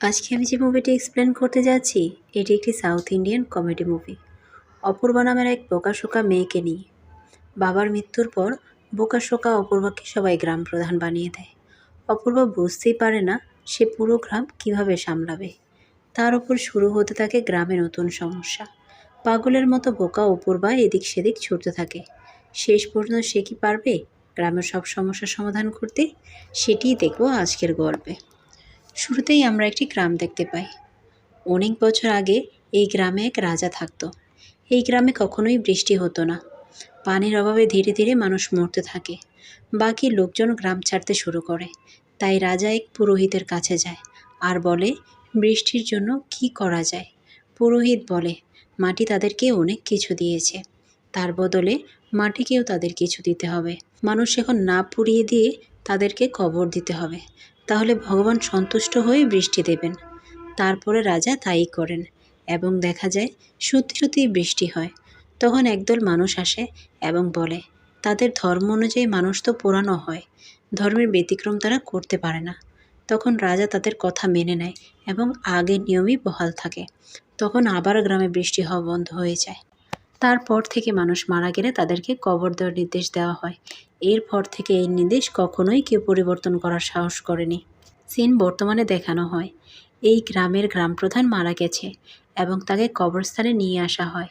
আজকে আমি যে মুভিটি এক্সপ্লেন করতে যাচ্ছি, এটি একটি south Indian comedy movie Apoorva নামের এক বোকাশোকা মেয়েকে নিয়ে। বাবার মৃত্যুর পর বোকাশোকা অপূর্বাকে সবাই গ্রাম প্রধান বানিয়ে দেয়। অপূর্বা বুঝতেই পারে না সে পুরো গ্রাম কীভাবে সামলাবে। তার উপর শুরু হতে থাকে গ্রামে নতুন সমস্যা। পাগলের মতো বোকা অপূর্বা এদিক সেদিক ছুটতে থাকে। শেষ পর্যন্ত সে কি পারবে? গ্রামের সব সমস্যার সমাধান করতে? সেটিই দেখব আজকের গল্পে। শুরুতেই আমরা একটি গ্রাম দেখতে পাই। অনেক বছর আগে এই গ্রামে এক রাজা থাকতো। এই গ্রামে কখনোই বৃষ্টি হতো না। পানির অভাবে ধীরে ধীরে মানুষ মরতে থাকে। বাকি লোকজন গ্রাম ছাড়তে শুরু করে। তাই রাজা এক পুরোহিতের কাছে যায় আর বলে, বৃষ্টির জন্য কি করা যায়? পুরোহিত বলে, মাটি তাদেরকে অনেক কিছু দিয়েছে। তার বদলে মাটিকেও তাদের কিছু দিতে হবে। মানুষ এখন না পুড়িয়ে দিয়ে তাদেরকে কবর দিতে হবে। তাহলে ভগবান সন্তুষ্ট হয়ে বৃষ্টি দেবেন। তারপরে রাজা তাই করেন এবং দেখা যায় সত্যি সত্যি বৃষ্টি হয়। তখন একদল মানুষ আসে এবং বলে, তাদের ধর্ম অনুযায়ী মানুষ তো পোড়ানো হয়, ধর্মের ব্যতিক্রম তারা করতে পারে না। তখন রাজা তাদের কথা মেনে নেয় এবং আগের নিয়মই বহাল থাকে। তখন আবার গ্রামে বৃষ্টি হওয়া বন্ধ হয়ে যায়। তারপর থেকে মানুষ মারা গেলে তাদেরকে কবর দেওয়ার নির্দেশ দেওয়া হয়। এরপর থেকে এই নির্দেশ কখনোই কেউ পরিবর্তন করার সাহস করেনি। সিন বর্তমানে দেখানো হয়। এই গ্রামের গ্রাম প্রধান মারা গেছে এবং তাকে কবরস্থানে নিয়ে আসা হয়।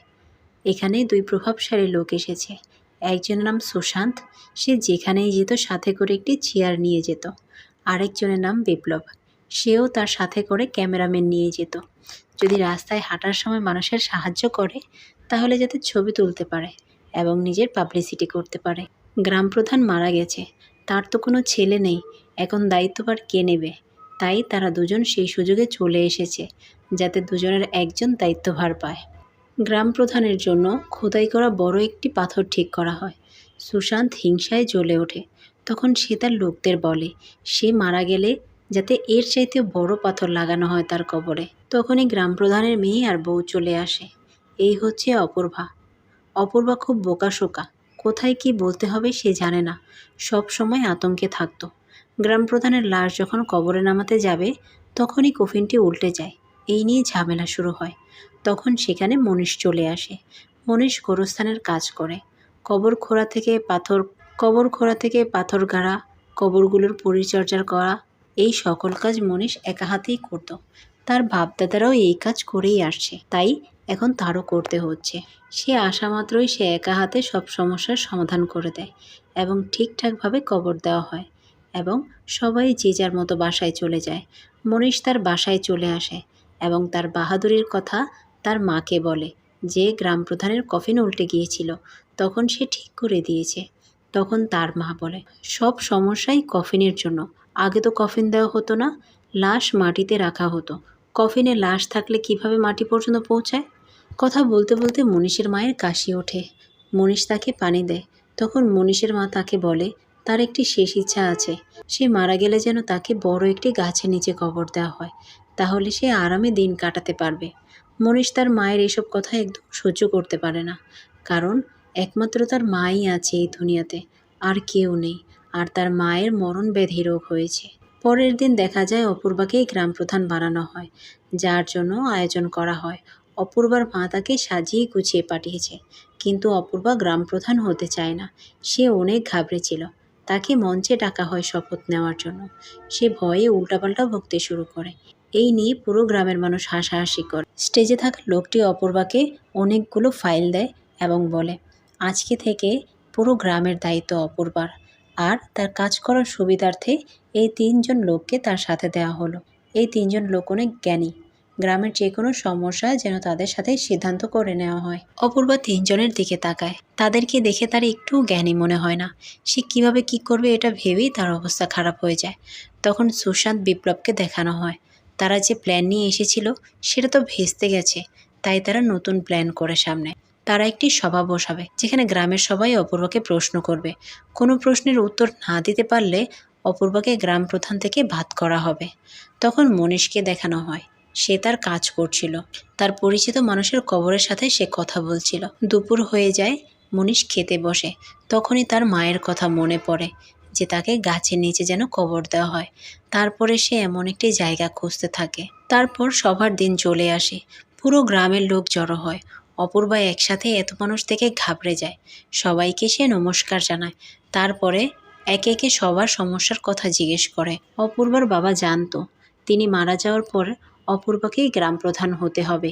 এখানে দুই প্রভাবশালী লোক এসেছে। একজনের নাম সুশান্ত, সে যেখানেই যেত সাথে করে একটি চেয়ার নিয়ে যেত। আরেকজনের নাম বিপ্লব, সেও তার সাথে করে ক্যামেরাম্যান নিয়ে যেত। যদি রাস্তায় হাঁটার সময় মানুষের সাহায্য করে তাহলে যাতে ছবি তুলতে পারে এবং নিজের পাবলিসিটি করতে পারে। গ্রাম প্রধান মারা গেছে। তার তো কোনো ছেলে নেই। এখন দায়িত্বভার কে নেবে? তাই তারা দুজন সেই সুযোগে চলে এসেছে, যাতে দুজনের একজন দায়িত্বভার পায়। গ্রাম প্রধানের জন্য খোদাই করা বড় একটি পাথর ঠিক করা হয়। সুশান্ত হিংসায় জ্বলে ওঠে। তখন সে তার লোকদের বলে, সে মারা গেলে যাতে এর চাইতে বড় পাথর লাগানো হয় তার কবরে। তখনই গ্রাম প্রধানের মেয়ে আর বউ চলে আসে। এই হচ্ছে অপূর্বা। অপূর্বা খুব বোকাশোকা কোথায় কি বলতে হবে সে জানে না। সব সময় আতঙ্কে থাকতো। গ্রাম প্রধানের লাশ যখন কবরে নামাতে যাবে, তখনই কফিনটি উল্টে যায়। এই নিয়ে ঝামেলা শুরু হয়। তখন সেখানে মনীষ চলে আসে। মনীষ গোরস্থানের কাজ করে। কবর খোঁড়া থেকে পাথর, কবর খোঁড়া থেকে পাথর গাড়া, কবরগুলোর পরিচর্যা করা, এই সকল কাজ মনীষ একা হাতেই করত। তার বাপদাদারাও এই কাজ করেই আসছে। তাই এখন তারও করতে হচ্ছে। সে আসা মাত্রই সে একা হাতে সব সমস্যার সমাধান করে দেয় এবং ঠিকঠাকভাবে কবর দেওয়া হয় এবং সবাই যে যার মতো বাসায় চলে যায়। মনীষ তার বাসায় চলে আসে এবং তার বাহাদুরির কথা তার মাকে বলে যে গ্রাম প্রধানের কফিন উল্টে গিয়েছিল, তখন সে ঠিক করে দিয়েছে। তখন তার মা বলে, সব সমস্যাই কফিনের জন্য। আগে তো কফিন দেওয়া হতো না, লাশ মাটিতে রাখা হতো। কফিনে লাশ থাকলে কীভাবে মাটি পর্যন্ত পৌঁছায়? কথা বলতে বলতে মনীষের মায়ের কাশি ওঠে। মনীষ তাকে পানি দেয়। তখন মনীষের মা তাকে বলে, তার একটি শেষ ইচ্ছা আছে। সে মারা গেলে যেন তাকে বড় একটি গাছের নিচে কবর দেওয়া হয়। তাহলে সে আরামে দিন কাটাতে পারবে। মনীষ তার মায়ের এসব কথা একদম সহ্য করতে পারে না। কারণ, একমাত্র তার মাই আছে এই দুনিয়াতে, আর কেউ নেই। আর তার মায়ের মরণ ব্যাধি রোগ হয়েছে। পরের দিন দেখা যায় অপূর্বাকেই গ্রাম প্রধান বানানো হয়, যার জন্য আয়োজন করা হয়। অপূর্বার মা তাকে সাজিয়ে গুছিয়ে পাঠিয়েছে। কিন্তু অপূর্বা গ্রাম প্রধান হতে চায় না। সে অনেক ঘাবড়েছিল। তাকে মঞ্চে ডাকা হয় শপথ নেওয়ার জন্য। সে ভয়ে উল্টাপাল্টা বকতে শুরু করে। এই নিয়ে পুরো গ্রামের মানুষ হাসাহাসি করে। স্টেজে থাকা লোকটি অপূর্বাকে অনেকগুলো ফাইল দেয় এবং বলে, আজকে থেকে পুরো গ্রামের দায়িত্ব অপূর্বার। আর তার কাজ করার সুবিধার্থে এই তিনজন লোককে তার সাথে দেওয়া হলো। এই তিনজন লোক অনেক জ্ঞানী। গ্রামের যে কোনো সমস্যা যেন তাদের সাথে সিদ্ধান্ত করে নেওয়া হয়। অপূর্বা তিনজনের দিকে তাকায়। তাদেরকে দেখে তার একটু জ্ঞানী মনে হয় না। সে কীভাবে কি করবে এটা ভেবেই তার অবস্থা খারাপ হয়ে যায়। তখন সুশান্ত বিপ্লবকে দেখানো হয়। তারা যে প্ল্যান নিয়ে এসেছিল, সেটা তো ভেস্তে গেছে। তাই তারা নতুন প্ল্যান করে সামনে। তারা একটি সভা বসাবে, যেখানে গ্রামের সবাই অপূর্বাকে প্রশ্ন করবে। কোনো প্রশ্নের উত্তর না দিতে পারলে অপূর্বাকে গ্রাম প্রধান থেকে ভাত করা হবে। তখন মনীষকে দেখানো হয়। সে তার কাজ করছিল। তার পরিচিত মানুষের কবরের সাথে সে কথা বলছিল। দুপুর হয়ে যায় মনীষ খেতে বসে। তখনই তার মায়ের কথা মনে পড়ে যে তাকে গাছের নিচে যেন কবর দেওয়া হয়। তারপরে সে এমন একটি জায়গা খুঁজতে থাকে। তারপর সবার দিন চলে আসে। পুরো গ্রামের লোক জড়ো হয়। অপূর্বা একসাথে এত মানুষ থেকে ঘাবড়ে যায়। সবাইকে সে নমস্কার জানায়। তারপরে একে একে সবার সমস্যার কথা জিজ্ঞেস করে। অপূর্বার বাবা জানতো। তিনি মারা যাওয়ার পর অপূর্বাকেই গ্রাম প্রধান হতে হবে।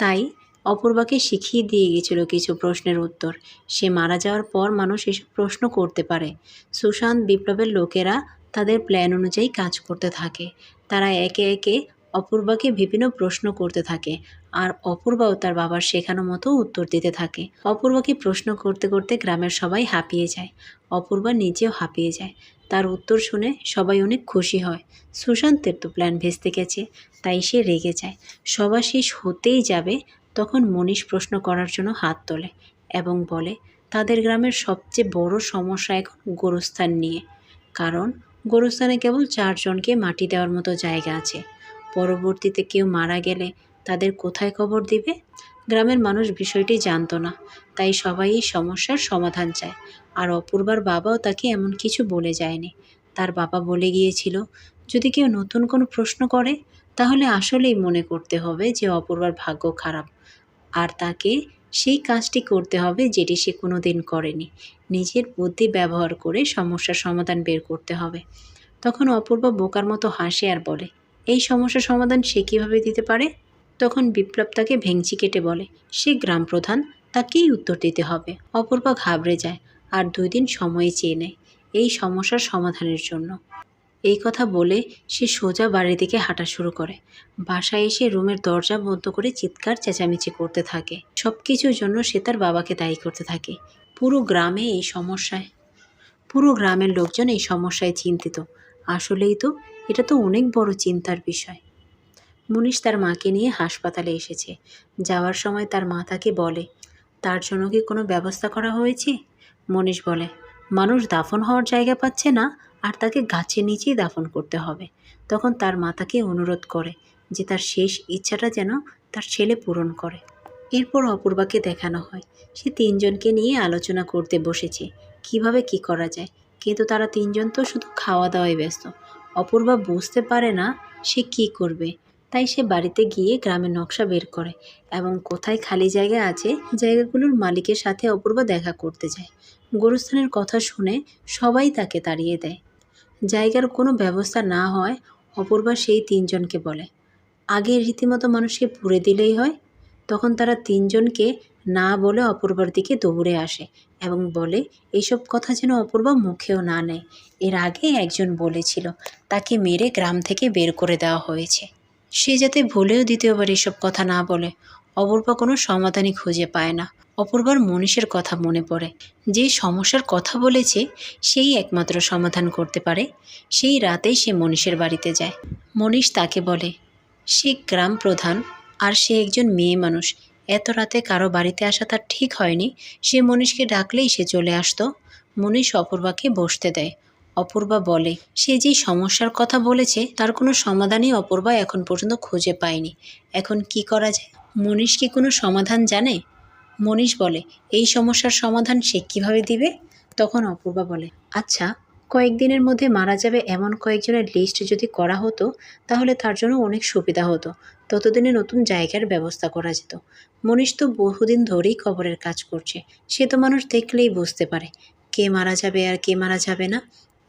তাই অপূর্বাকে শিখিয়ে দিয়ে গেছিল কিছু প্রশ্নের উত্তর। সে মারা যাওয়ার পর মানুষ এসব প্রশ্ন করতে পারে। সুশান্ত বিপ্লবের লোকেরা তাদের প্ল্যান অনুযায়ী কাজ করতে থাকে। তারা একে একে অপূর্বাকে বিভিন্ন প্রশ্ন করতে থাকে আর অপূর্বাও তার বাবার শেখানো মতো উত্তর দিতে থাকে। অপূর্বাকে প্রশ্ন করতে করতে গ্রামের সবাই হাঁপিয়ে যায়। অপূর্বা নিজেও হাঁপিয়ে যায়। তার উত্তর শুনে সবাই অনেক খুশি হয়। সুশান্তের তো প্ল্যান ভেস্তে গেছে, তাই সে রেগে যায়। সভা শেষ হতেই যাবে, তখন মনীষ প্রশ্ন করার জন্য হাত তোলে এবং বলে, তাদের গ্রামের সবচেয়ে বড় সমস্যা এখন গোরস্থান নিয়ে। কারণ গোরস্থানে কেবল চারজনকে মাটি দেওয়ার মতো জায়গা আছে। পরবর্তীতে কেউ মারা গেলে তাদের কোথায় খবর দিবে? গ্রামের মানুষ বিষয়টি জানতো না, তাই সবাই এই সমস্যার সমাধান চায়। আর অপূর্বার বাবাও তাকে এমন কিছু বলে যায়নি। তার বাবা বলে গিয়েছিল, যদি কেউ নতুন কোনো প্রশ্ন করে, তাহলে আসলেই মনে করতে হবে যে অপূর্বার ভাগ্য খারাপ। আর তাকে সেই কাজটি করতে হবে যেটি সে কোনো দিন করেনি। নিজের বুদ্ধি ব্যবহার করে সমস্যার সমাধান বের করতে হবে। তখন অপূর্বা বোকার মতো হাসে আর বলে, এই সমস্যার সমাধান সে কীভাবে দিতে পারে? তখন বিপ্লব তাকে ভেংচি কেটে বলে, সে গ্রাম প্রধান তাকেই উত্তর দিতে হবে। অপূর্বা ঘাবড়ে যায়। আর দুই দিন সময় চেয়ে নেয় এই সমস্যার সমাধানের জন্য। এই কথা বলে সে সোজা বাড়ির দিকে হাঁটা শুরু করে। বাসায় এসে রুমের দরজা বন্ধ করে চিৎকার চেঁচামেচি করতে থাকে। সব কিছুর জন্য সে তার বাবাকে দায়ী করতে থাকে। পুরো গ্রামে এই সমস্যায়। পুরো গ্রামের লোকজন এই সমস্যায় চিন্তিত। আসলেই তো এটা তো অনেক বড় চিন্তার বিষয়। মুনিশ তার মাকে নিয়ে হাসপাতালে এসেছে। যাওয়ার সময় তার মা তাকে বলে, তার জন্য কি কোনো ব্যবস্থা করা হয়েছে? মনীষ বলে, মানুষ দাফন হওয়ার জায়গা পাচ্ছে না, আর তাকে গাছের নিচেই দাফন করতে হবে। তখন তার মাতাকে অনুরোধ করে যে তার শেষ ইচ্ছাটা যেন তার ছেলে পূরণ করে। এরপর অপূর্বাকে দেখানো হয়। সে তিনজনকে নিয়ে আলোচনা করতে বসেছে, কীভাবে কি করা যায়। কিন্তু তারা তিনজন তো শুধু খাওয়া দাওয়ায় ব্যস্ত। অপূর্বা বুঝতে পারে না সে কি করবে। তাই সে বাড়িতে গিয়ে গ্রামের নকশা বের করে এবং কোথায় খালি জায়গা আছে জায়গাগুলোর মালিকের সাথে অপূর্বা দেখা করতে যায়। গোরস্থানের কথা শুনে সবাই তাকে তাড়িয়ে দেয়। জায়গার কোনো ব্যবস্থা না হয়, অপূর্বা সেই তিনজনকে বলে। আগে রীতিমতো মানুষকে পুড়ে দিলেই হয়। তখন তারা তিনজনকে না বলে অপূর্বার দিকে দৌড়ে আসে এবং বলে এইসব কথা যেন অপূর্বা মুখেও না নেয়। এর আগে একজন বলেছিল, তাকে মেরে গ্রাম থেকে বের করে দেওয়া হয়েছে। সে যাতে ভুলেও দ্বিতীয়বার এসব কথা না বলে, অপূর্বা কোনো সমাধানই খুঁজে পায় না। অপূর্বার মনীষের কথা মনে পড়ে। যে সমস্যার কথা বলেছে, সেই একমাত্র সমাধান করতে পারে। সেই রাতেই সে মনীষের বাড়িতে যায়। মনীষ তাকে বলে, সে গ্রাম প্রধান, আর সে একজন মেয়ে মানুষ। এত রাতে কারও বাড়িতে আসা তার ঠিক হয়নি। সে মনীষকে ডাকলেই সে চলে আসতো। মনীষ অপূর্বাকে বসতে দেয়। অপূর্বা বলে, সে যে সমস্যার কথা বলেছে, তার কোনো সমাধানই অপূর্বা এখন পর্যন্ত খুঁজে পায়নি। এখন কি করা যায়? মনীষ কি কোনো সমাধান জানে? মনীষ বলে, এই সমস্যার সমাধান সে কীভাবে দিবে? তখন অপূর্বা বলে আচ্ছা কয়েকদিনের মধ্যে মারা যাবে এমন কয়েকজনের লিস্ট যদি করা হতো, তাহলে তার জন্য অনেক সুবিধা হতো। ততদিনে নতুন জায়গার ব্যবস্থা করা যেত। মনীষ তো বহুদিন ধরেই কবরের কাজ করছে। সে তো মানুষ দেখলেই বুঝতে পারে, কে মারা যাবে আর কে মারা যাবে না।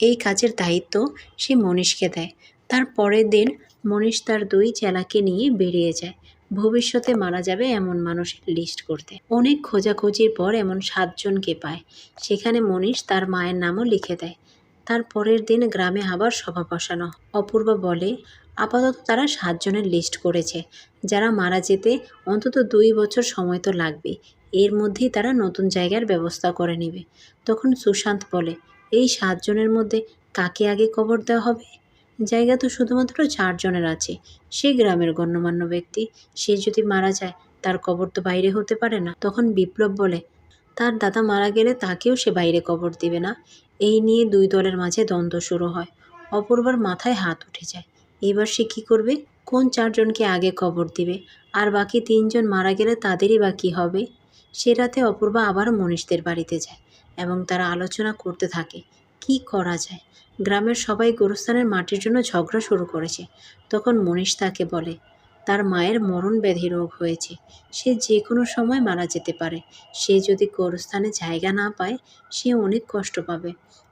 এই কাজের দায়িত্ব সে মনীষকে দেয়। তার পরের দিন মনীষ তার দুই চেলাকে নিয়ে বেরিয়ে যায়। ভবিষ্যতে মারা যাবে এমন মানুষের লিস্ট করতে। অনেক খোঁজাখুঁজির পর এমন সাতজনকে পায়। সেখানে মনীষ তার মায়ের নামও লিখে দেয়। তার পরের দিন গ্রামে আবার সভা বসানো। অপূর্বা বলে আপাতত তারা সাতজনের লিস্ট করেছে। যারা মারা যেতে অন্তত দুই বছর সময় তো লাগবে এর মধ্যেই তারা নতুন জায়গার ব্যবস্থা করে নেবে। তখন সুশান্ত বলে এই সাতজনের মধ্যে কাকে আগে কবর দেওয়া হবে? জায়গা তো শুধুমাত্র চারজনের আছে। সে গ্রামের গণ্যমান্য ব্যক্তি। সে যদি মারা যায়, তার কবর তো বাইরে হতে পারে না। তখন বিপ্লব বলে, তার দাদা মারা গেলে তাকেও সে বাইরে কবর দিবে না। এই নিয়ে দুই দলের মাঝে দ্বন্দ্ব শুরু হয়। অপূর্বার মাথায় হাত উঠে যায়। এবার সে কী করবে? কোন চারজনকে আগে কবর দিবে? আর বাকি তিনজন মারা গেলে তাদেরই বা কী হবে? সে রাতে অপূর্বা আবার মনীষদের বাড়িতে যায়। এবং তারা আলোচনা করতে থাকে, কি করা যায়? গ্রামের সবাই গোরস্থানের মাটির জন্য ঝগড়া শুরু করেছে। তখন মনীষ তাকে বলে, তার মায়ের মরণ ব্যাধি রোগ হয়েছে। সে যে কোনো সময় মারা যেতে পারে। সে যদি গোরস্থানে জায়গা না পায়, সে অনেক কষ্ট পাবে।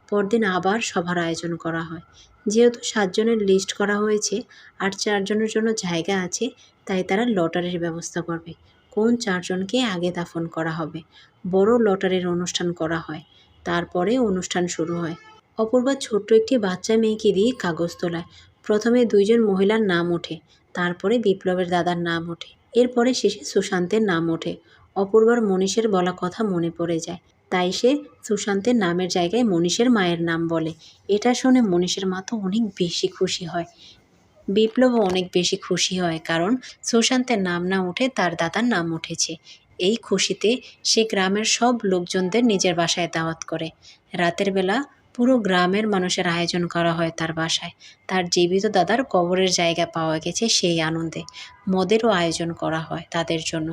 পরদিন আবার সভার আয়োজন করা হয়। যেহেতু সাতজনের লিস্ট করা হয়েছে আর চারজনের জন্য জায়গা আছে, তাই তারা লটারির ব্যবস্থা করবে। কোন চারজনকে আগে দাফন করা হবে? বড় লটারির অনুষ্ঠান করা হয়। তারপরে অনুষ্ঠান শুরু হয়। অপূর্বা ছোট্ট একটি বাচ্চা মেয়েকে দিয়ে কাগজ তোলায়। প্রথমে দুইজন মহিলার নাম ওঠে, তারপরে বিপ্লবের দাদার নাম ওঠে। এরপরে শেষে সুশান্তের নাম ওঠে। অপূর্বার মনীষের বলা কথা মনে পড়ে যায়। তাই সে সুশান্তের নামের জায়গায় মনীষের মায়ের নাম বলে। এটা শুনে মনীষের মা তো অনেক বেশি খুশি হয়। বিপ্লবও অনেক বেশি খুশি হয় কারণ সুশান্তের নাম না উঠে তার দাদার নাম উঠেছে। এই খুশিতে সে গ্রামের সব লোকজনদের নিজের বাসায় দাওয়াত করে। রাতের বেলা পুরো গ্রামের মানুষের আয়োজন করা হয় তার বাসায়। তার জীবিত দাদার কবরের জায়গা পাওয়া গেছে সেই আনন্দে। মদেরও আয়োজন করা হয় তাদের জন্য।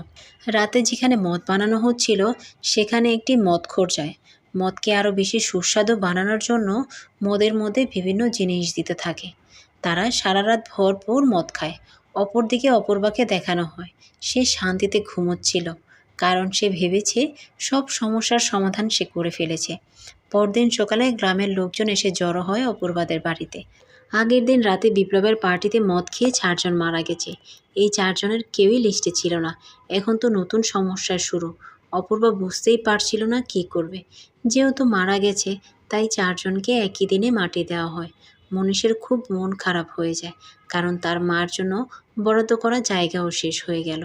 রাতে যেখানে মদ বানানো হচ্ছিল, সেখানে একটি মদখোর যায়। মদকে আরও বেশি সুস্বাদু বানানোর জন্য মদের মধ্যে বিভিন্ন জিনিস দিতে থাকে। তারা সারা রাত ভরপুর মদ খায়। অপরদিকে অপূর্বাকে দেখানো হয়। সে শান্তিতে ঘুমোচ্ছিল, কারণ সে ভেবেছে সব সমস্যার সমাধান সে করে ফেলেছে। পরদিন সকালে গ্রামের লোকজন এসে জড়ো হয় অপূর্বাদের বাড়িতে। আগের দিন রাতে বিপ্লবের পার্টিতে মদ খেয়ে চারজন মারা গেছে। এই চারজনের কেউই লিস্টে ছিল না। এখন তো নতুন সমস্যার শুরু। অপূর্বা বুঝতেই পারছিল না কী করবে। যেহেতু মারা গেছে, তাই চারজনকে একই দিনে মাটি দেওয়া হয়। মনীষের খুব মন খারাপ হয়ে যায়, কারণ তার মার জন্য বরাদ্দ করা জায়গাও শেষ হয়ে গেল।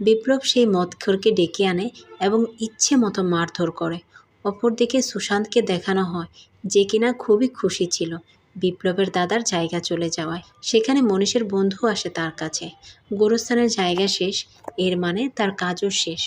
বিপ্লব সেই মদখোরকে ডেকে আনে এবং ইচ্ছে মতো মারধর করে। অপরদিকে সুশান্তকে দেখানো হয় যে কিনা খুবই খুশি ছিল বিপ্লবের দাদার জায়গা চলে যাওয়ায়। সেখানে মনীষের বন্ধু আসে তার কাছে। গোরস্থানের জায়গা শেষ, এর মানে তার কাজও শেষ।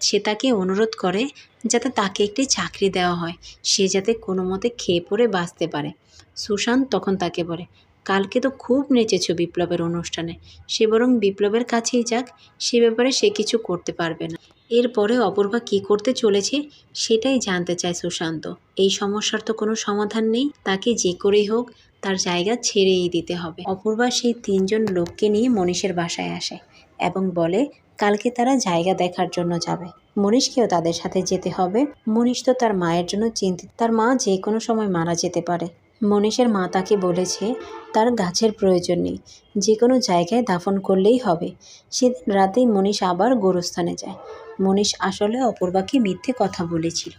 সে তাকে অনুরোধ করে যাতে তাকে একটি চাকরি দেওয়া হয়, সে যাতে কোনো মতে খেয়ে পড়ে বাঁচতে পারে। সুশান্ত তখন তাকে বলে, কালকে তো খুব নেচেছ বিপ্লবের অনুষ্ঠানে। সে বরং বিপ্লবের কাছেই যাক, সে ব্যাপারে সে কিছু করতে পারবে না। এরপরে অপূর্বা কী করতে চলেছে সেটাই জানতে চায় সুশান্ত। এই সমস্যার তো কোনো সমাধান নেই, তাকে যে করেই হোক তার জায়গা ছেড়েই দিতে হবে। অপূর্বা সেই তিনজন লোককে নিয়ে মনীষের বাসায় আসে এবং বলে, কালকে তারা জায়গা দেখার জন্য যাবে। মনীষকেও তাদের সাথে যেতে হবে। মনীষ তো তার মায়ের জন্য চিন্তিত। তার মা যে কোনো সময় মারা যেতে পারে। মনীষের মা তাকে বলেছে, তার গাছের প্রয়োজন নেই। যে কোনো জায়গায় দাফন করলেই হবে। সেদিন রাতেই মনীষ আবার গোরস্থানে যায়। মনীষ আসলে অপূর্বাকে মিথ্যে কথা বলেছিল।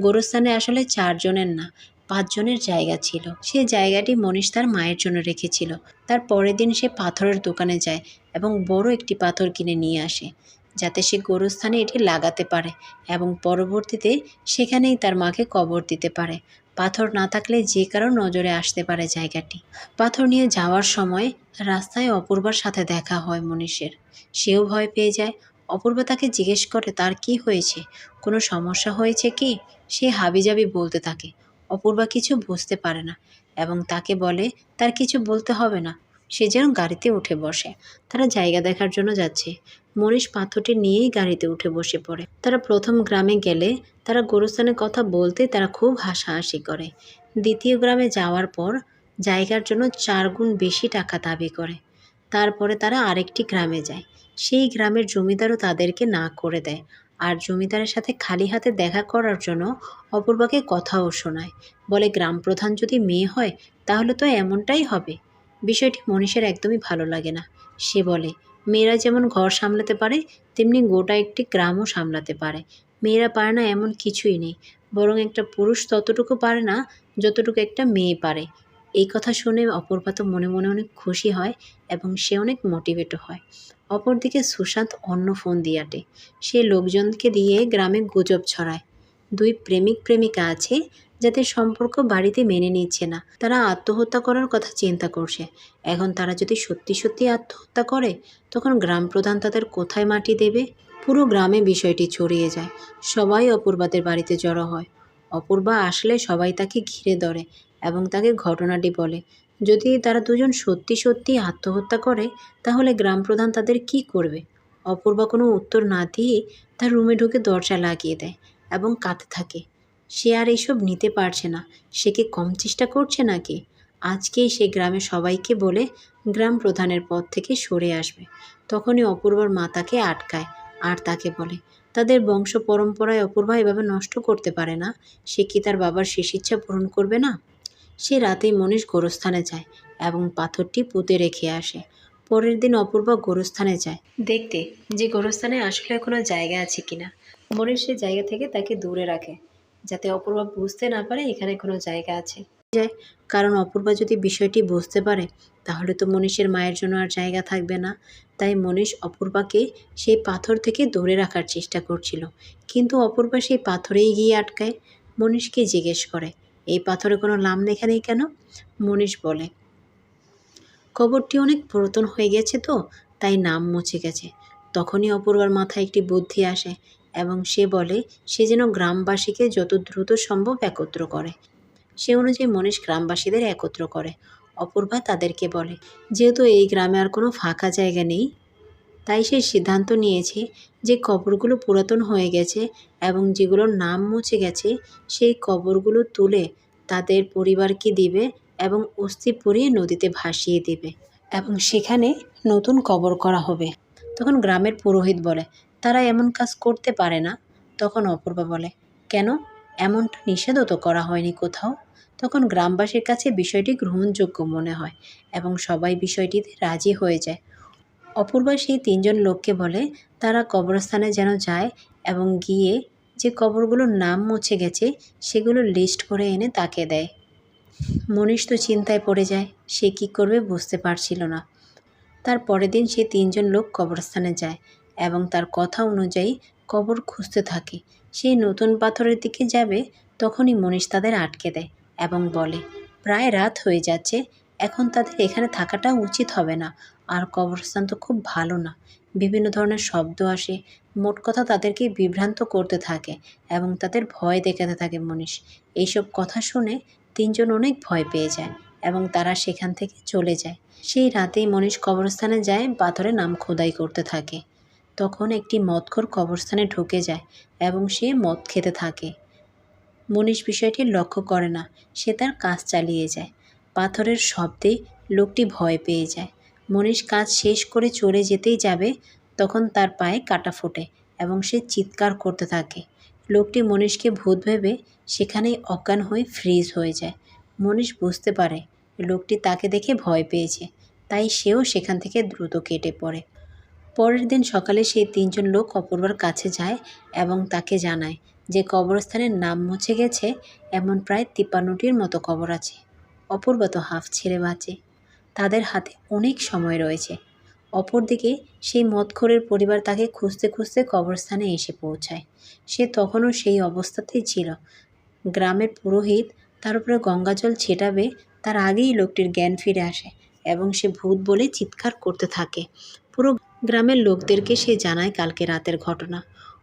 গোরস্থানে আসলে চারজনের না, পাঁচজনের জায়গা ছিল। সে জায়গাটি মনীষ তার মায়ের জন্য রেখেছিল। তার পরের দিন সে পাথরের দোকানে যায় এবং বড় একটি পাথর কিনে নিয়ে আসে, যাতে সে গোরস্থানে এটি লাগাতে পারে এবং পরবর্তীতে সেখানেই তার মাকে কবর দিতে পারে। পাথর না থাকলে যে কারও নজরে আসতে পারে জায়গাটি। পাথর নিয়ে যাওয়ার সময় রাস্তায় অপূর্বার সাথে দেখা হয় মনীষের। সেও ভয় পেয়ে যায়। অপূর্বা তাকে জিজ্ঞেস করে, তার কি হয়েছে? কোনো সমস্যা হয়েছে কি? সে হাবিজাবি বলতে থাকে। অপূর্বা কিছু বুঝতে পারে না এবং তাকে বলে, তার কিছু বলতে হবে না। সে যেন গাড়িতে উঠে বসে। তারা জায়গা দেখার জন্য যাচ্ছে। মনীষ পাথরটি নিয়েই গাড়িতে উঠে বসে পড়ে। তারা প্রথম গ্রামে গেলে তারা গোরস্থানের কথা বলতে তারা খুব হাসাহাসি করে। দ্বিতীয় গ্রামে যাওয়ার পর জায়গার জন্য চার গুণ বেশি টাকা দাবি করে। তারপরে তারা আরেকটি গ্রামে যায়। সেই গ্রামের জমিদারও তাদেরকে না করে দেয় আর জমিদারের সাথে খালি হাতে দেখা করার জন্য অপূর্বাকে কথাও শোনায়। বলে, গ্রাম প্রধান যদি মেয়ে হয় তাহলে তো এমনটাই হবে। বিষয়টি মনীষের একদমই ভালো লাগে না। সে বলে মেয়েরা যেমন ঘর সামলাতে পারে, তেমনি গোটা একটি গ্রামও সামলাতে পারে। মেয়েরা পারে না এমন কিছুই নেই। বরং একটা পুরুষ ততটুকু পারে না যতটুকু একটা মেয়ে পারে। এই কথা শুনে অপূর্বা তো মনে মনে অনেক খুশি হয় এবং সে অনেক মোটিভেটও হয়। অপরদিকে সুশান্ত অন্য ফোন দিয়ে আটে। সে লোকজনকে দিয়ে গ্রামে গুজব ছড়ায়। দুই প্রেমিক প্রেমিকা আছে যাদের সম্পর্ক বাড়িতে মেনে নিচ্ছে না, তারা আত্মহত্যা করার কথা চিন্তা করছে। এখন তারা যদি সত্যি সত্যি আত্মহত্যা করে, তখন গ্রাম প্রধান তাদের কোথায় মাটি দেবে? পুরো গ্রামে বিষয়টি ছড়িয়ে যায়। সবাই অপূর্বাদের বাড়িতে জড়ো হয়। অপূর্বা আসলে সবাই তাকে ঘিরে ধরে এবং তাকে ঘটনাটি বলে। যদি তারা দুজন সত্যি সত্যি আত্মহত্যা করে, তাহলে গ্রাম প্রধান তাদের কি করবে? অপূর্বা কোনো উত্তর না দিয়ে তার রুমে ঢুকে দরজা লাগিয়ে দেয় এবং কাঁদতে থাকে। সে আর এইসব নিতে পারছে না। সে কি কম চেষ্টা করছে নাকি? আজকেই সে গ্রামে সবাইকে বলে গ্রাম প্রধানের পদ থেকে সরে আসবে। তখনই অপূর্বর মা তাকে আটকায় আর তাকে বলে, তাদের বংশ পরম্পরায় অপূর্বা এভাবে নষ্ট করতে পারে না। সে কি তার বাবার শেষ ইচ্ছা পূরণ করবে না? সে রাতেই মনীষ গোরস্থানে যায় এবং পাথরটি পুঁতে রেখে আসে। পরের দিন অপূর্বা গোরস্থানে যায়। দেখতে যে গোরস্থানে আসলে কোনো জায়গা আছে কিনা। মনীষ সে জায়গা থেকে তাকে দূরে রাখে। যাতে অপূর্বা বুঝতে না পারে এখানে কোনো জায়গা আছে। যায়, কারণ অপূর্বা যদি বিষয়টি বুঝতে পারে, তাহলে তো মনীষের মায়ের জন্য আর জায়গা থাকবে না। তাই মনীষ অপূর্বাকে সেই পাথর থেকে দূরে রাখার চেষ্টা করছিল। কিন্তু অপূর্বা সেই পাথরেই গিয়ে আটকায়। মনীষকে জিজ্ঞেস করে, এই পাথরে কোনো নাম লেখা নেই কেন? মনীষ বলে, কবরটি অনেক পুরাতন হয়ে গেছে তো, তাই নাম মুছে গেছে। তখনই অপূর্বার মাথায় একটি বুদ্ধি আসে। এবং সে বলে, সে যেন গ্রামবাসীকে যত দ্রুত সম্ভব একত্র করে। সে অনুযায়ী মনীষ গ্রামবাসীদের একত্র করে। অপূর্বা তাদেরকে বলে, যেহেতু এই গ্রামে আর কোনো ফাঁকা জায়গা নেই, তাই সে সিদ্ধান্ত নিয়েছে যে কবরগুলো পুরাতন হয়ে গেছে এবং যেগুলোর নাম মুছে গেছে, সেই কবরগুলো তুলে তাদের পরিবারকে দিবে এবং অস্থি পুড়িয়ে নদীতে ভাসিয়ে দেবে এবং সেখানে নতুন কবর করা হবে। তখন গ্রামের পুরোহিত বলে তারা এমন কাজ করতে পারে না, তখন অপূর্বা বলে, কেন? এমনটা নিষেধও তো করা হয়নি কোথাও। তখন গ্রামবাসীর কাছে বিষয়টি গ্রহণযোগ্য মনে হয় এবং সবাই বিষয়টিতে রাজি হয়ে যায়। অপূর্বা সেই তিনজন লোককে বলে, তারা কবরস্থানে যেন যায় এবং গিয়ে যে কবরগুলোর নাম মুছে গেছে, সেগুলো লিস্ট করে এনে তাকে দেয়। মনীষ তো চিন্তায় পড়ে যায়, সে কী করবে বুঝতে পারছিল না। তার পরের দিন সে তিনজন লোক কবরস্থানে যায়। এবং তার কথা অনুযায়ী কবর খুঁজতে থাকে। সেই নতুন পাথরের দিকে যাবে, তখনই মনীষ তাদের আটকে দেয় এবং বলে, প্রায় রাত হয়ে যাচ্ছে, এখন তাদের এখানে থাকাটা উচিত হবে না। আর কবরস্থান তো খুব ভালো না। বিভিন্ন ধরনের শব্দ আসে। মোট কথা তাদেরকে বিভ্রান্ত করতে থাকে এবং তাদের ভয় দেখাতে থাকে মনীষ। এইসব কথা শুনে তিনজন অনেক ভয় পেয়ে যায় এবং তারা সেখান থেকে চলে যায়। সেই রাতেই মনীষ কবরস্থানে যায়, পাথরে নাম খোদাই করতে থাকে। তখন একটি মদখোর কবরস্থানে ঢুকে যায় এবং সে মদ খেতে থাকে। মনীষ বিষয়টি লক্ষ্য করে না, সে তার কাজ চালিয়ে যায়। পাথরের শব্দে লোকটি ভয় পেয়ে যায়। মনীষ কাজ শেষ করে চলে যেতেই যাবে, তখন তার পায়ে কাটা ফোটে এবং সে চিৎকার করতে থাকে। লোকটি মনীষকে ভূত ভেবে সেখানেই অজ্ঞান হয়ে ফ্রিজ হয়ে যায়। মনীষ বুঝতে পারে, লোকটি তাকে দেখে ভয় পেয়েছে, তাই সেও সেখান থেকে দ্রুত কেটে পড়ে। পরের দিন সকালে সেই তিনজন লোক অপূর্বার কাছে যায় এবং তাকে জানায় যে কবরস্থানের নাম মুছে গেছে, এমন প্রায় তিপ্পান্নটির মতো কবর আছে। অপূর্ব তো হাফ ছেড়ে বাঁচে। তাদের হাতে অনেক সময় রয়েছে। অপরদিকে সেই মদখোরের পরিবার তাকে খুঁজতে খুঁজতে কবরস্থানে এসে পৌঁছায়। সে তখনও সেই অবস্থাতেই ছিল। গ্রামের পুরোহিত তার উপরে গঙ্গাজল ছেটাবে, তার আগেই লোকটির জ্ঞান ফিরে আসে এবং সে ভূত বলে চিৎকার করতে থাকে। পুরো গ্রামের লোকদেরকে সে জানায় কালকে রাতের ঘটনা।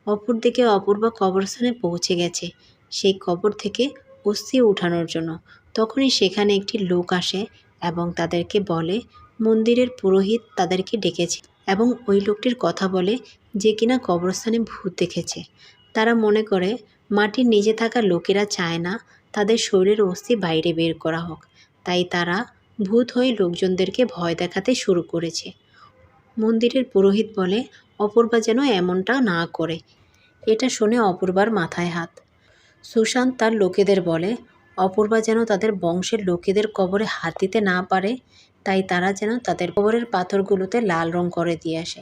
অপরদিকে অপূর্বা কবরস্থানে পৌঁছে গেছে। সেই কবর থেকে অস্থি উঠানোর জন্য। তখনই সেখানে একটি লোক আসে এবং তাদেরকে বলে, মন্দিরের পুরোহিত তাদেরকে ডেকেছে এবং ওই লোকটির কথা বলে যে কিনা কবরস্থানে ভূত দেখেছে। তারা মনে করে, মাটির নিচে থাকা লোকেরা চায় না, তাদের শরীরের অস্থি বাইরে বের করা হোক। তাই তারা ভূত হয়ে লোকজনদেরকে ভয় দেখাতে শুরু করেছে। মন্দিরের পুরোহিত বলে, অপূর্বা যেন এমনটা না করে। এটা শুনে অপূর্বার মাথায় হাত। সুশান্ত তার লোকেদের বলে, অপূর্বা যেন তাদের বংশের লোকেদের কবরে হাত দিতে না পারে, তাই তারা যেন তাদের কবরের পাথরগুলোতে লাল রং করে দিয়ে আসে।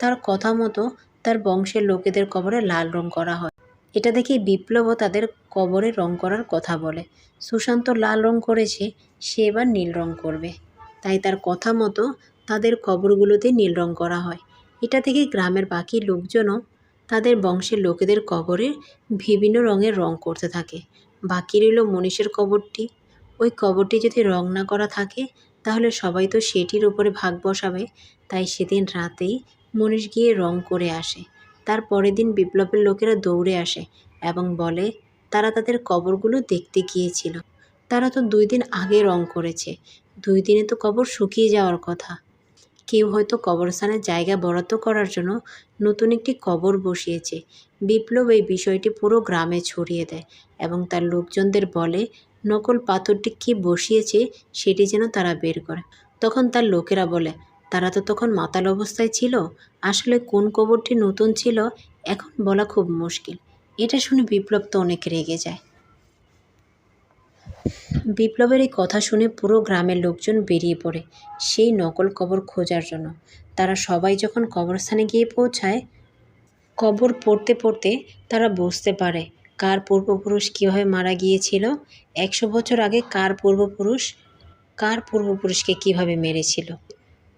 তার কথা মতো তার বংশের লোকেদের কবরে লাল রং করা হয়। এটা দেখে বিপ্লবও তাদের কবরে রং করার কথা বলে। সুশান্ত লাল রং করেছে, সে এবার নীল রং করবে। তাই তার কথা মতো তাদের কবরগুলোতে নীল রং করা হয়। এটা থেকে গ্রামের বাকি লোকজনও তাদের বংশের লোকেদের কবরে বিভিন্ন রঙের রং করতে থাকে। বাকি রইল মনীষের কবরটি। ওই কবরটি যদি রং না করা থাকে, তাহলে সবাই তো সেটির উপরে ভাগ বসাবে। তাই সেদিন রাতেই মনীষ গিয়ে রং করে আসে। তার পরের দিন বিপ্লবের লোকেরা দৌড়ে আসে এবং বলে, তারা তাদের কবরগুলো দেখতে গিয়েছিল। তারা তো দুই দিন আগে রং করেছে। দুই দিনে তো কবর শুকিয়ে যাওয়ার কথা। কেউ হয়তো কবরস্থানের জায়গা বরাদ্দ করার জন্য নতুন একটি কবর বসিয়েছে। বিপ্লব এই বিষয়টি পুরো গ্রামে ছড়িয়ে দেয় এবং তার লোকজনদের বলে, নকল পাথরটি কে বসিয়েছে সেটি যেন তারা বের করে। তখন তার লোকেরা বলে, তারা তো তখন মাতাল অবস্থায় ছিল। আসলে কোন কবরটি নতুন ছিল এখন বলা খুব মুশকিল। এটা শুনে বিপ্লব তো অনেক রেগে যায়। বিপ্লবের এই কথা শুনে পুরো গ্রামের লোকজন বেরিয়ে পড়ে। সেই নকল কবর খোঁজার জন্য। তারা সবাই যখন কবরস্থানে গিয়ে পৌঁছায়, কবর পড়তে পড়তে তারা বুঝতে পারে কার পূর্বপুরুষ কীভাবে মারা গিয়েছিল, একশো বছর আগে কার পূর্বপুরুষ, কার পূর্বপুরুষকে কীভাবে মেরেছিল।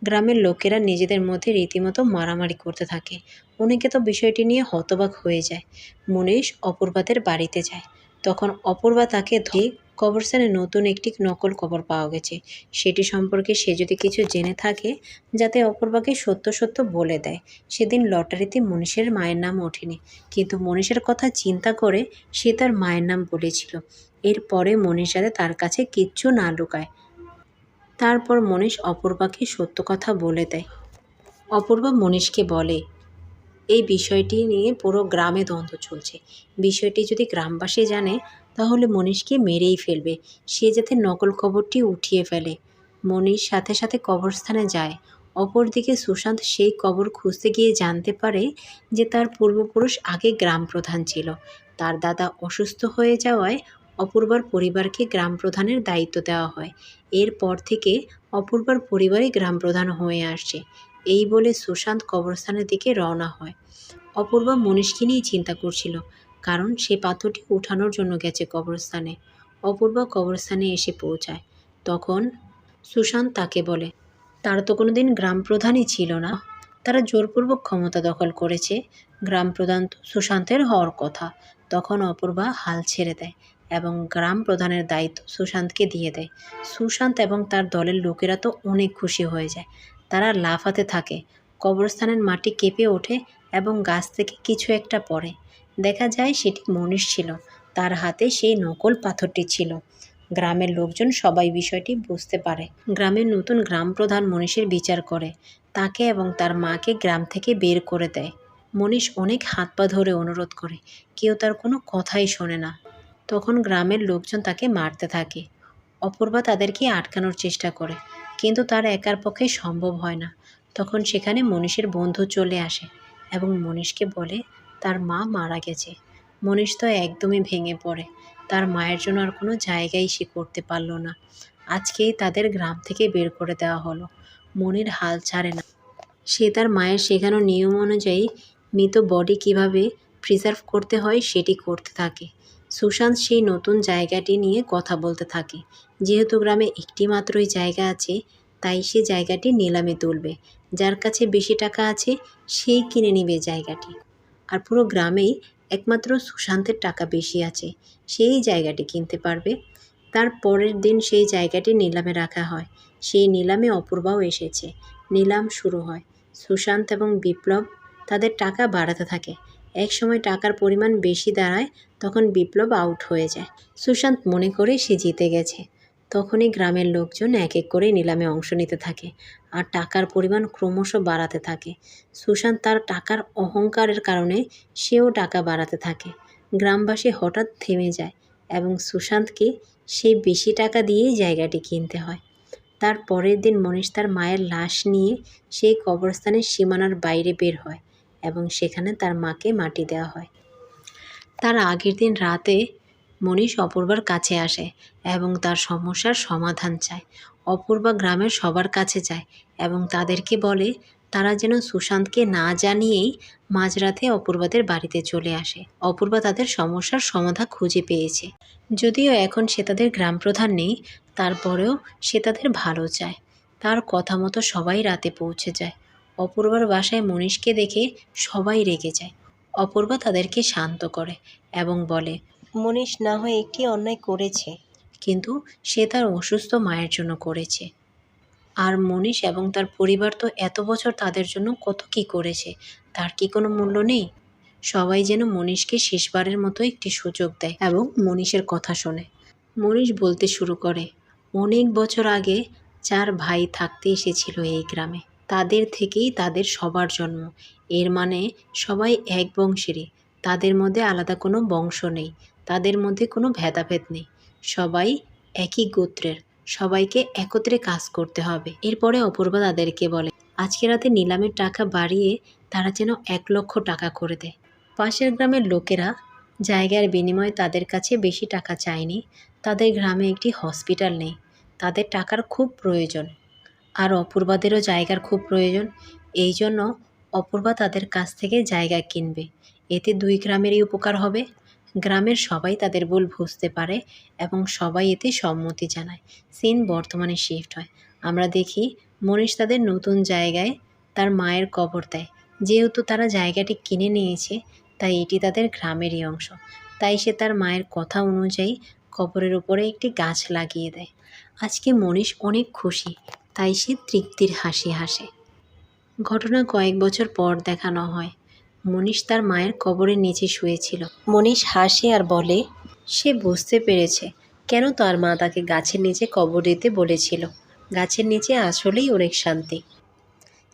গ্রামের লোকেরা নিজেদের মধ্যে রীতিমতো মারামারি করতে থাকে। অনেকে তো বিষয়টি নিয়ে হতবাক হয়ে যায়। মনীষ অপূর্বাদের বাড়িতে যায়। তখন অপূর্বা তাকে ধরে কবরস্থানে নতুন একটি নকল কবর পাওয়া গেছে। সেটি সম্পর্কে সে যদি কিছু জেনে থাকে, যাতে অপরবাকে সত্য সত্য বলে দেয়। সেদিন লটারিতে মনীষের মায়ের নাম ওঠেনি, কিন্তু মনীষের কথা চিন্তা করে সে তার মায়ের নাম বলেছিল। এরপরে মনীষ যাতে তার কাছে কিচ্ছু না লুকায়। তারপর মনীষ অপূর্বাকে সত্য কথা বলে দেয়। অপূর্বা মনীষকে বলে, এই বিষয়টি নিয়ে পুরো গ্রামে দ্বন্দ্ব চলছে। বিষয়টি যদি গ্রামবাসী জানে তাহলে মনীষকে মেরেই ফেলবে। সে যাতে নকল কবরটি উঠিয়ে ফেলে। মনীষ সাথে সাথে কবরস্থানে যায়। অপরদিকে সুশান্ত সেই কবর খুঁজতে গিয়ে জানতে পারে যে তার পূর্বপুরুষ আগে গ্রাম প্রধান ছিল। তার দাদা অসুস্থ হয়ে যাওয়ায় অপূর্বার পরিবারকে গ্রাম প্রধানের দায়িত্ব দেওয়া হয়। এরপর থেকে অপূর্বার পরিবারই গ্রাম প্রধান হয়ে আসছে এই বলে সুশান্ত কবরস্থানের দিকে রওনা হয়। অপূর্বা মনীষকে নিয়ে চিন্তা করছিল। কারণ সে পাথরটি উঠানোর জন্য গেছে কবরস্থানে। অপূর্বা কবরস্থানে এসে পৌঁছায়। তখন সুশান্ত তাকে বলে, তার তো কোনো দিন গ্রাম প্রধানই ছিল না। তারা জোরপূর্বক ক্ষমতা দখল করেছে। গ্রাম প্রধান সুশান্তের হওয়ার কথা তখন অপূর্বা হাল ছেড়ে দেয় এবং গ্রাম প্রধানের দায়িত্ব সুশান্তকে দিয়ে দেয়। সুশান্ত এবং তার দলের লোকেরা তো অনেক খুশি হয়ে যায়। তারা লাফাতে থাকে। কবরস্থানের মাটি কেঁপে ওঠে এবং গাছ থেকে কিছু একটা পড়ে। দেখা যায় সেটি মনীষ ছিল। তার হাতে সেই নকল পাথরটি ছিল। গ্রামের লোকজন সবাই বিষয়টি বুঝতে পারে। গ্রামের নতুন গ্রাম প্রধান মনীষের বিচার করে। তাকে এবং তার মাকে গ্রাম থেকে বের করে দেয়। মনীষ অনেক হাত পা ধরে অনুরোধ করে। কেউ তার কোনো কথাই শোনে না। তখন গ্রামের লোকজন তাকে মারতে থাকে। অপূর্বা তাদেরকে আটকানোর চেষ্টা করে। কিন্তু তার একার পক্ষে সম্ভব হয় না। তখন সেখানে মনীষের বন্ধু চলে আসে এবং মনীষকে বলে তার মা মারা গেছে। মনীষ তো একদমই ভেঙে পড়ে। তার মায়ের জন্য আর কোনো জায়গাই সে করতে পারল না। আজকেই তাদের গ্রাম থেকে বের করে দেওয়া হলো। মনির হাল ছাড়ে না। সে তার মায়ের শেখানো নিয়ম অনুযায়ী মৃত বডি কীভাবে প্রিজার্ভ করতে হয় সেটি করতে থাকে। সুশান্ত সেই নতুন জায়গাটি নিয়ে কথা বলতে থাকে। যেহেতু গ্রামে একটি মাত্রই জায়গা আছে, তাই সে জায়গাটি নিলামে তুলবে। যার কাছে বেশি টাকা আছে, সেই কিনে নেবে জায়গাটি। আর পুরো গ্রামেই একমাত্র সুশান্তের টাকা বেশি আছে। সেই জায়গাটি কিনতে পারবে। তার পরের দিন সেই জায়গাটি নিলামে রাখা হয়। সেই নিলামে অপূর্বাও এসেছে। নিলাম শুরু হয়। সুশান্ত এবং বিপ্লব তাদের টাকা বাড়াতে থাকে। এক সময় টাকার পরিমাণ বেশি দাঁড়ায়, তখন বিপ্লব আউট হয়ে যায়। সুশান্ত মনে করে সে জিতে গেছে। তখনই গ্রামের লোকজন এক এক করে নিলামে অংশ নিতে থাকে আর টাকার পরিমাণ ক্রমশ বাড়াতে থাকে। সুশান্ত তার টাকার অহংকারের কারণে সেও টাকা বাড়াতে থাকে। গ্রামবাসী হঠাৎ থেমে যায় এবং সুশান্তকে সেই বেশি টাকা দিয়েই জায়গাটি কিনতে হয়। তার পরের দিন মনীষ তার মায়ের লাশ নিয়ে সেই কবরস্থানের সীমানার বাইরে বের হয় এবং সেখানে তার মাকে মাটি দেওয়া হয়। তার আগের দিন রাতে মনীষ অপূর্বার কাছে আসে এবং তার সমস্যার সমাধান চায়। অপূর্বা গ্রামের সবার কাছে যায় এবং তাদেরকে বলে, তারা যেন সুশান্তকে না জানিয়েই মাঝরাতে অপূর্বাদের বাড়িতে চলে আসে। অপূর্বা তাদের সমস্যার সমাধান খুঁজে পেয়েছে। যদিও এখন সে তাদের গ্রাম প্রধান নেই, তারপরেও সে তাদের ভালো চায়। তার কথা মতো সবাই রাতে পৌঁছে যায়। অপূর্বার বাসায় মনীষকে দেখে সবাই রেগে যায়। অপূর্বা তাদেরকে শান্ত করে এবং বলে মনীষ না হয় একটি অন্যায় করেছে? কিন্তু সে তার অসুস্থ মায়ের জন্য করেছে। আর মনীষ এবং তার পরিবার তো এত বছর তাদের জন্য কত কি করেছে, তার কি কোনো মূল্য নেই? সবাই যেন মনীষকে শেষবারের মতো একটি সুযোগ দেয় এবং মনীষের কথা শোনে। মনীষ বলতে শুরু করে, অনেক বছর আগে চার ভাই থাকতে এসেছিল এই গ্রামে। তাদের থেকেই তাদের সবার জন্ম। এর মানে সবাই এক বংশেরই। তাদের মধ্যে আলাদা কোনো বংশ নেই। তাদের মধ্যে কোনো ভেদাভেদ নেই। সবাই একই গোত্রের। সবাইকে একত্রে কাজ করতে হবে। এরপরে অপূর্বা তাদেরকে বলে, আজকে রাতে নিলামের টাকা বাড়িয়ে তারা যেন এক লক্ষ টাকা করে দেয়। পাশের গ্রামের লোকেরা জায়গার বিনিময়ে তাদের কাছে বেশি টাকা চায়নি। তাদের গ্রামে একটি হসপিটাল নেই। তাদের টাকার খুব প্রয়োজন। আর অপূর্বাদেরও জায়গার খুব প্রয়োজন। এই জন্য অপূর্বা তাদের কাছ থেকে জায়গা কিনবে। এতে দুই গ্রামেরই উপকার হবে। গ্রামের সবাই তাদের ভুল বুঝতে পারে এবং সবাই এতে সম্মতি জানায়। সিন বর্তমানে শিফট হয়। আমরা দেখি মনীষ তাদের নতুন জায়গায় তার মায়ের কবর দেয়। যেহেতু তারা জায়গাটি কিনে নিয়েছে, তাই এটি তাদের গ্রামেরই অংশ। তাই সে তার মায়ের কথা অনুযায়ী কবরের উপরে একটি গাছ লাগিয়ে দেয়। আজকে মনীষ অনেক খুশি, তাই সে তৃপ্তির হাসি হাসে। ঘটনা কয়েক বছর পর দেখানো হয়। মনীষ তার মায়ের কবরের নিচে শুয়েছিল। মনীষ হাসে আর বলে, সে বুঝতে পেরেছে। কেন তার মা তাকে গাছের নিচে কবর দিতে বলেছিল? গাছের নিচে আসলেই অনেক শান্তি।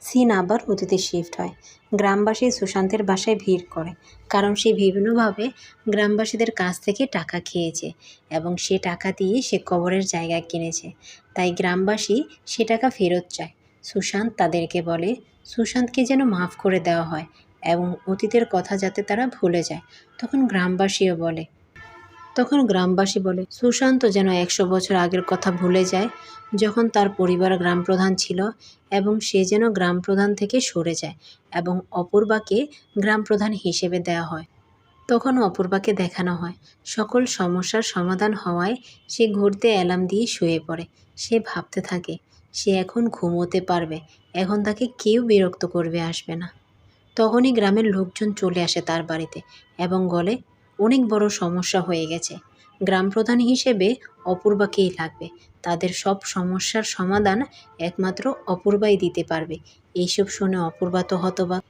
সিন আবার অতীতে শিফট হয়। গ্রামবাসী সুশান্তের বাসায় ভিড় করে, কারণ সে বিভিন্নভাবে গ্রামবাসীদের কাছ থেকে টাকা খেয়েছে এবং সে টাকা দিয়ে সে কবরের জায়গা কিনেছে। তাই গ্রামবাসী সে টাকা ফেরত চায়। সুশান্ত তাদেরকে বলে, সুশান্তকে যেন মাফ করে দেওয়া হয়। এবং অতীতের কথা যাতে তারা ভুলে যায়। তখন গ্রামবাসীও বলে। তখন গ্রামবাসী বলে, সুশান্ত যেন একশো বছর আগের কথা ভুলে যায়, যখন তার পরিবার গ্রাম প্রধান ছিল এবং সে যেন গ্রাম প্রধান থেকে সরে যায় এবং অপূর্বাকে গ্রাম প্রধান হিসেবে দেওয়া হয়। তখন অপূর্বাকে দেখানো হয়। সকল সমস্যার সমাধান হওয়ায় সে ঘুরতে অ্যালার্ম দিয়ে শুয়ে পড়ে। সে ভাবতে থাকে, সে এখন ঘুমোতে পারবে। এখন তাকে কেউ বিরক্ত করবে, আসবে না। তখনই গ্রামের লোকজন চলে আসে তার বাড়িতে এবং বলে, অনেক বড় সমস্যা হয়ে গেছে। গ্রাম প্রধান হিসেবে অপূর্বাকেই লাগবে। তাদের সব সমস্যার সমাধান একমাত্র অপূর্বাই দিতে পারবে। এইসব শুনে অপূর্বা তো হতবাক।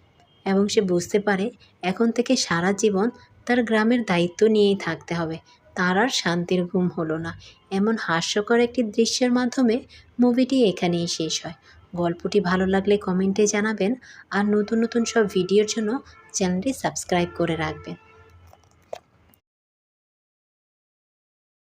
এবং সে বুঝতে পারে, এখন থেকে সারা জীবন তার গ্রামের দায়িত্ব নিয়েই থাকতে হবে। তার আর শান্তির ঘুম হলো না। এমন হাস্যকর একটি দৃশ্যের মাধ্যমে মুভিটি এখানেই শেষ হয়। গল্পটি ভালো লাগলে কমেন্টে জানাবেন আর নতুন নতুন সব ভিডিওর জন্য চ্যানেলটি সাবস্ক্রাইব করে রাখবেন।